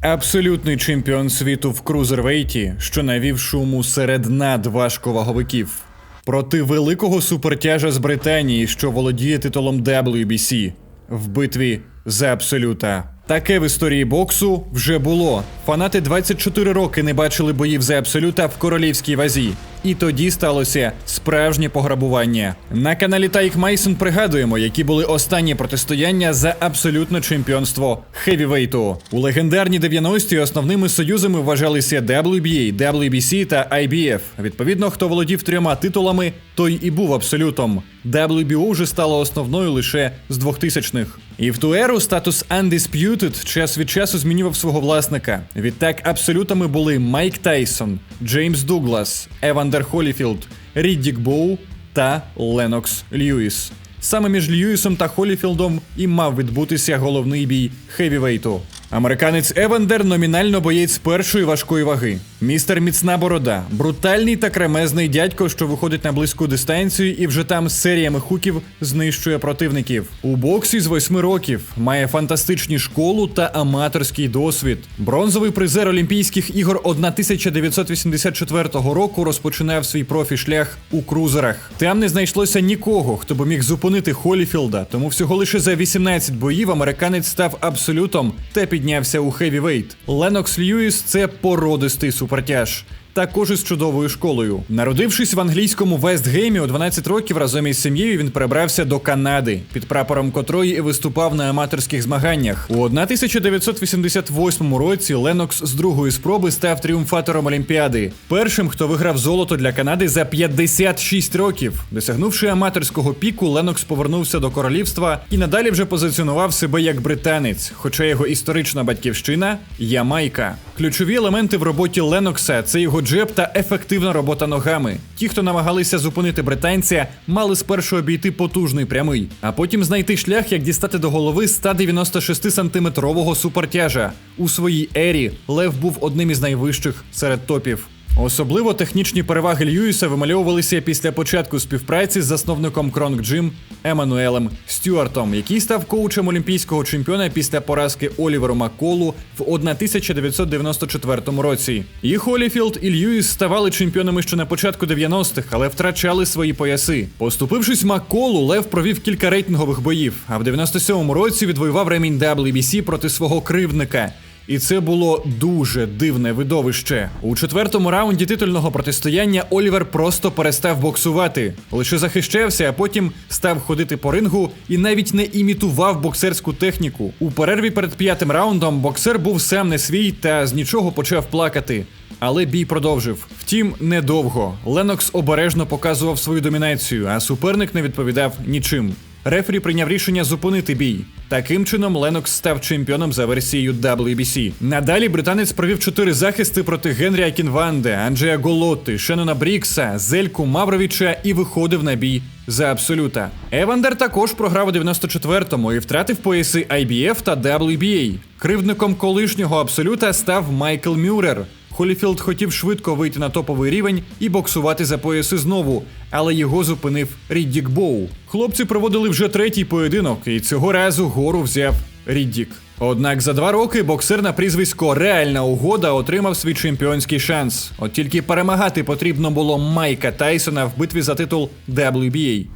Абсолютний чемпіон світу в крузервейті, що навів шуму серед надважковаговиків. Проти великого супертяжа з Британії, що володіє титулом WBC в битві за абсолюта. Таке в історії боксу вже було. Фанати 24 роки не бачили боїв за абсолюта в королівській вазі. І тоді сталося справжнє пограбування. На каналі Тайк Майсон пригадуємо, які були останні протистояння за абсолютне чемпіонство хевівейту. У легендарні 90-ті основними союзами вважалися WBA, WBC та IBF. Відповідно, хто володів трьома титулами, той і був абсолютом. WBO вже стало основною лише з 2000-х. І в ту еру статус Undisputed час від часу змінював свого власника. Відтак абсолютами були Майк Тайсон, Джеймс Дуглас, Евандер Холіфілд, Ріддік Боу та Ленокс Льюіс. Саме між Льюісом та Холіфілдом і мав відбутися головний бій хевівейту. Американець Евандер номінально боєць першої важкої ваги. Містер міцна борода, брутальний та кремезний дядько, що виходить на близьку дистанцію і вже там з серіями хуків знищує противників. У боксі з восьми років має фантастичні школу та аматорський досвід. Бронзовий призер Олімпійських ігор 1984 року розпочинав свій профі шлях у крузерах. Там не знайшлося нікого, хто би міг зупинити Холіфілда, тому всього лише за 18 боїв американець став абсолютом та піднявся у хевівейт. Ленокс Льюіс це породистий супертяж. Також із чудовою школою. Народившись в англійському Вестгеймі у 12 років разом із сім'єю він перебрався до Канади, під прапором котрої виступав на аматорських змаганнях. У 1988 році Ленокс з другої спроби став тріумфатором Олімпіади, першим, хто виграв золото для Канади за 56 років. Досягнувши аматорського піку, Ленокс повернувся до королівства і надалі вже позиціонував себе як британець, хоча його історична батьківщина Ямайка. Ключові елементи в роботі Ленокса це його джеб та ефективна робота ногами. Ті, хто намагалися зупинити британця, мали спершу обійти потужний прямий, а потім знайти шлях, як дістати до голови 196 сантиметрового супертяжа. У своїй ері Лев був одним із найвищих серед топів. Особливо технічні переваги Льюіса вимальовувалися після початку співпраці з засновником Кронг Джим Еммануелем Стюартом, який став коучем олімпійського чемпіона після поразки Оліверу Макколу в 1994 році. І Холіфілд і Льюіс ставали чемпіонами ще на початку 90-х, але втрачали свої пояси. Поступившись Макколу, Лев провів кілька рейтингових боїв, а в 97-му році відвоював ремінь WBC проти свого кривдника. І це було дуже дивне видовище. У четвертому раунді титульного протистояння Олівер просто перестав боксувати, лише захищався, а потім став ходити по рингу і навіть не імітував боксерську техніку. У перерві перед п'ятим раундом боксер був сам не свій та з нічого почав плакати. Але бій продовжив. Втім, недовго. Ленокс обережно показував свою домінацію, а суперник не відповідав нічим. Рефері прийняв рішення зупинити бій. Таким чином, Ленокс став чемпіоном за версією WBC. Надалі британець провів чотири захисти проти Генрі Акінванде, Анджея Голотти, Шеннона Брікса, Зельку Мавровича і виходив на бій за абсолюта. Евандер також програв у 94-му і втратив пояси IBF та WBA. Кривдником колишнього абсолюта став Майкл Мюррер. Холіфілд хотів швидко вийти на топовий рівень і боксувати за пояси знову, але його зупинив Ріддік Боу. Хлопці проводили вже третій поєдинок, і цього разу гору взяв Ріддік. Однак за два роки боксер на прізвисько Реальна угода отримав свій чемпіонський шанс. От тільки перемагати потрібно було Майка Тайсона в битві за титул WBA.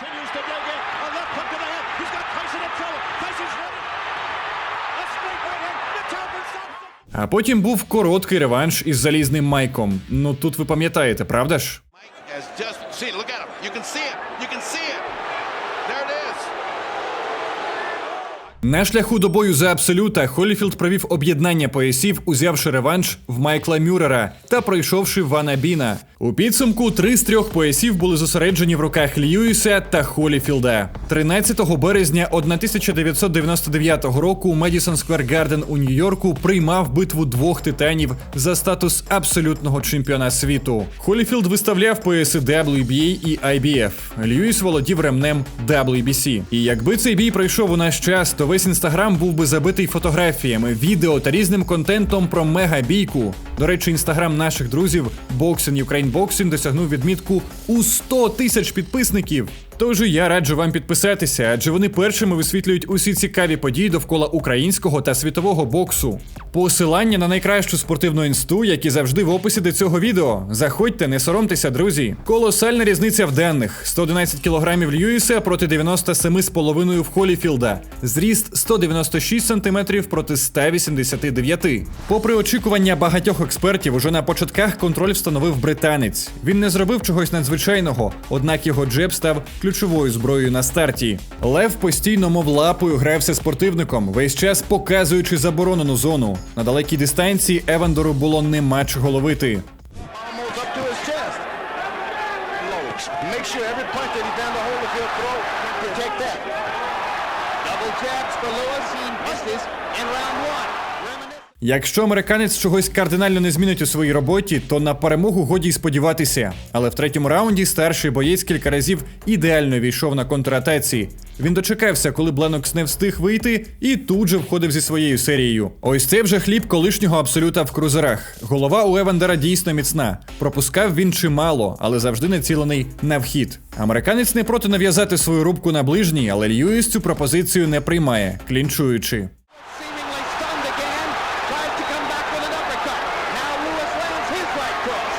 Continues to dig in. A left hook to the head. He's got Tyson in trouble. Tyson's running. A straight right hand. The Talbot stops him. А потім був короткий реванш із залізним Майком. Ну тут ви пам'ятаєте, правда ж? Mike has just seen it. Look at him. You can see it. You can see it. There it is. На шляху до бою за абсолюта Холіфілд провів об'єднання поясів, узявши реванш в Майкла Мюррера та пройшовши Вана Біна. У підсумку три з трьох поясів були зосереджені в руках Льюіса та Холіфілда. 13 березня 1999 року Медісон Сквер Гарден у Нью-Йорку приймав битву двох титанів за статус абсолютного чемпіона світу. Холіфілд виставляв пояси WBA і IBF. Льюіс володів ремнем WBC. І якби цей бій пройшов у наш час, то весь інстаграм був би забитий фотографіями, відео та різним контентом про мега-бійку. До речі, інстаграм наших друзів Boxing Ukraine Boxing досягнув відмітку у 100 тисяч підписників. Тож я раджу вам підписатися, адже вони першими висвітлюють усі цікаві події довкола українського та світового боксу. Посилання на найкращу спортивну інсту, які завжди в описі до цього відео. Заходьте, не соромтеся, друзі. Колосальна різниця в денних: 111 кілограмів Льюіса проти 97,5 в Холіфілда. Зріст 196 см проти 189. Попри очікування багатьох експертів, уже на початках контроль встановив британець. Він не зробив чогось надзвичайного, однак його джеб став ключовою зброєю на старті. Лев постійно, мов лапою, грався спортивником, весь час показуючи заборонену зону. На далекій дистанції Евандору було нема чого ловити. Якщо американець чогось кардинально не змінить у своїй роботі, то на перемогу годі й сподіватися. Але в третьому раунді старший боєць кілька разів ідеально війшов на контратаці. Він дочекався, коли Бленокс не встиг вийти, і тут же входив зі своєю серією. Ось це вже хліб колишнього абсолюта в крузерах. Голова у Евандера дійсно міцна. Пропускав він чимало, але завжди націлений на вхід. Американець не проти нав'язати свою рубку на ближній, але Льюіс цю пропозицію не приймає, клінчуючи. Seemingly stunned again. Tries to come back with an uppercut. Now Lewis lands his right cross.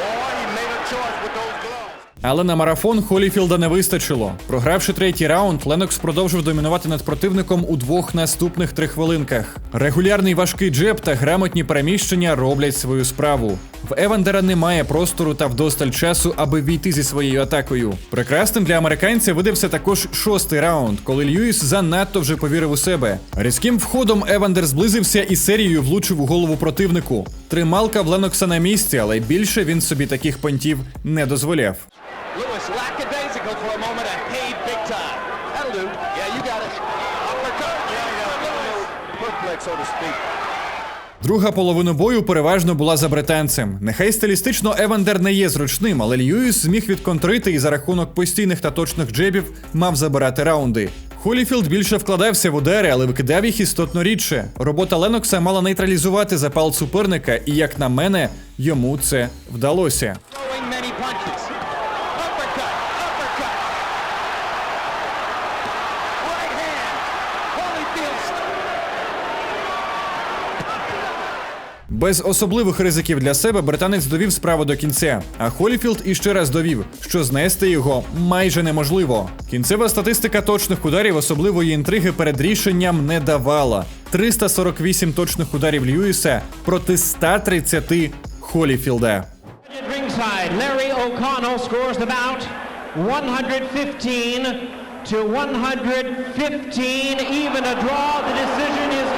Boy, he made a choice with those gloves. Але на марафон Холіфілда не вистачило. Програвши третій раунд, Ленокс продовжив домінувати над противником у двох наступних три хвилинках. Регулярний важкий джеб та грамотні переміщення роблять свою справу. В Евандера немає простору та вдосталь часу, аби війти зі своєю атакою. Прекрасним для американця видався також шостий раунд, коли Льюіс занадто вже повірив у себе. Різким входом Евандер зблизився і серією влучив у голову противнику. Трималка в Ленокса на місці, але більше він собі таких понтів не дозволяв. Lewis lackadaisical for a moment and paid big time. That'll do. Yeah, you got it. Uppercut. Yeah, you got a perplex, so to speak. Друга половина бою переважно була за британцем. Нехай стилістично Евандер не є зручним, але Льюіс зміг відконтрити і за рахунок постійних та точних джебів мав забирати раунди. Холіфілд більше вкладався в удари, але викидав їх істотно рідше. Робота Ленокса мала нейтралізувати запал суперника, і, як на мене, йому це вдалося. Throwing many punches. Uppercut. Uppercut. Right hand. Holyfield. Без особливих ризиків для себе британець довів справу до кінця, а Холіфілд іще раз довів, що знести його майже неможливо. Кінцева статистика точних ударів особливої інтриги перед рішенням не давала. 348 точних ударів Льюіса проти 130 Холіфілда. Larry O'Connell scores the bout 115 to 115. Even a draw. The decision is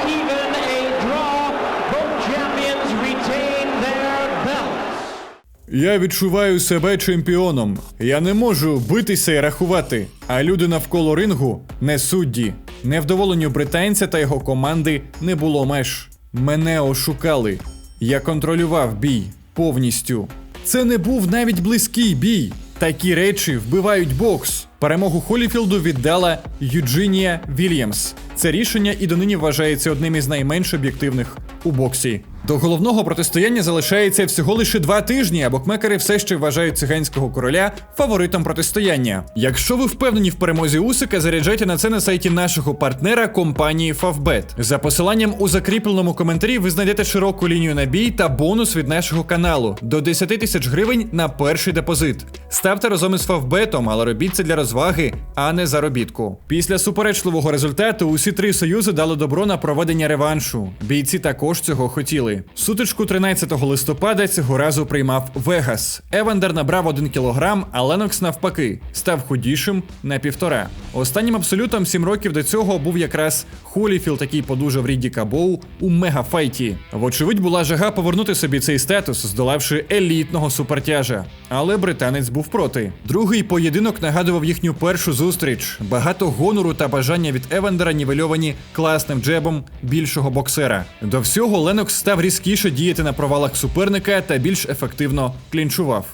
Я відчуваю себе чемпіоном. Я не можу битися і рахувати. А люди навколо рингу не судді. Невдоволенню британця та його команди не було меж. Мене ошукали. Я контролював бій повністю. Це не був навіть близький бій. Такі речі вбивають бокс. Перемогу Холіфілду віддала Юджинія Вільямс. Це рішення і донині вважається одним із найменш об'єктивних у боксі. До головного протистояння залишається всього лише два тижні, а бокмекери все ще вважають циганського короля фаворитом протистояння. Якщо ви впевнені в перемозі Усика, заряджайте на це на сайті нашого партнера компанії Favbet. За посиланням у закріпленому коментарі ви знайдете широку лінію на бій та бонус від нашого каналу до 10 тисяч гривень на перший депозит. Ставте разом із Favbet, але робіть це для розваги, а не заробітку. Після суперечливого результату усі три союзи дали добро на проведення реваншу. Бійці також цього хотіли. Сутичку 13 листопада цього разу приймав Вегас. Евандер набрав 1 кілограм, а Ленокс навпаки став худішим на півтора. Останнім абсолютом 7 років до цього був якраз Холіфілд, який подужав Рідді Кабоу у мегафайті. Вочевидь, була жага повернути собі цей статус, здолавши елітного супертяжа. Але британець був проти. Другий поєдинок нагадував їхню першу зустріч. Багато гонору та бажання від Евандера нівельовані класним джебом більшого боксера. До всього Ленокс став різкіше діяти на провалах суперника та більш ефективно клінчував.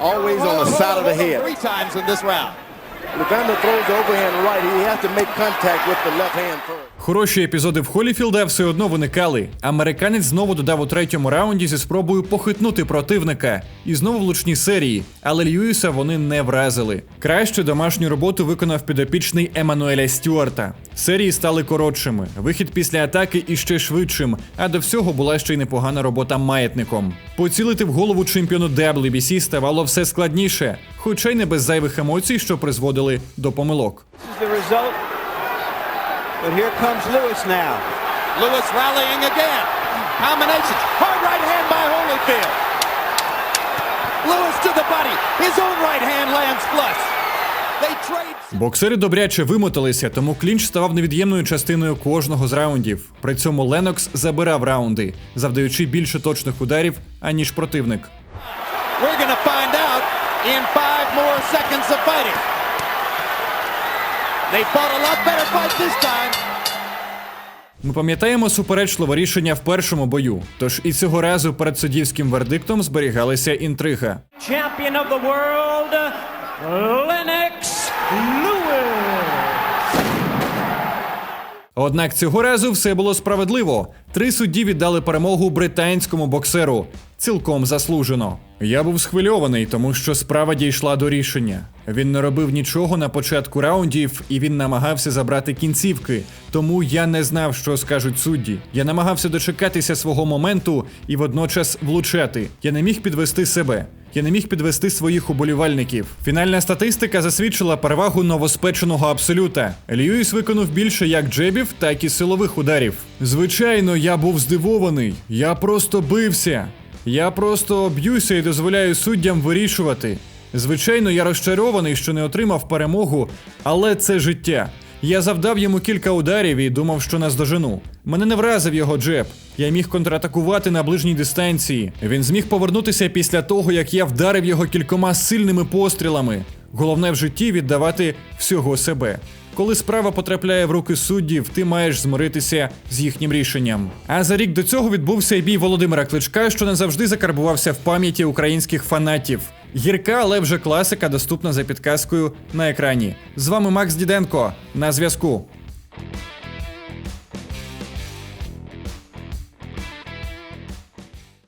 Always on the side of the head. Three times in this round. If throws overhand right, he has to make contact with the left hand first. Хороші епізоди в Холіфілда все одно виникали. Американець знову додав у третьому раунді зі спробою похитнути противника. І знову влучні серії, але Льюіса вони не вразили. Краще домашню роботу виконав підопічний Еммануеля Стюарта. Серії стали коротшими, вихід після атаки іще швидшим, а до всього була ще й непогана робота маятником. Поцілити в голову чемпіону WBC ставало все складніше, хоча й не без зайвих емоцій, що призводили до помилок. But here comes Lewis now. Lewis rallying again. Combinations. Hard right hand by Holyfield. Lewis to the body. His own right hand lands flush. Боксери добряче вимоталися, тому клінч ставав невід'ємною частиною кожного з раундів. При цьому Ленокс забирав раунди, завдаючи більше точних ударів, аніж противник. We're to find out in five more seconds of fighting. They fought a lot better fight this time. Ми пам'ятаємо суперечливе рішення в першому бою. Тож і цього разу перед суддівським вердиктом зберігалася інтрига. Champion of the world, Lennox Lewis. Однак цього разу все було справедливо. Три судді віддали перемогу британському боксеру. Цілком заслужено. Я був схвильований, тому що справа дійшла до рішення. Він не робив нічого на початку раундів, і він намагався забрати кінцівки. Тому я не знав, що скажуть судді. Я намагався дочекатися свого моменту і водночас влучати. Я не міг підвести себе. Я не міг підвести своїх уболівальників. Фінальна статистика засвідчила перевагу новоспеченого абсолюта. Льюіс виконав більше як джебів, так і силових ударів. Звичайно, я був здивований. Я просто бився. Я просто б'юся і дозволяю суддям вирішувати. Звичайно, я розчарований, що не отримав перемогу, але це життя. Я завдав йому кілька ударів і думав, що наздожену. Мене не вразив його джеб. Я міг контратакувати на ближній дистанції. Він зміг повернутися після того, як я вдарив його кількома сильними пострілами. Головне в житті віддавати всього себе. Коли справа потрапляє в руки суддів, ти маєш змиритися з їхнім рішенням. А за рік до цього відбувся й бій Володимира Кличка, що назавжди закарбувався в пам'яті українських фанатів. Гірка, але вже класика доступна за підказкою на екрані. З вами Макс Діденко на зв'язку.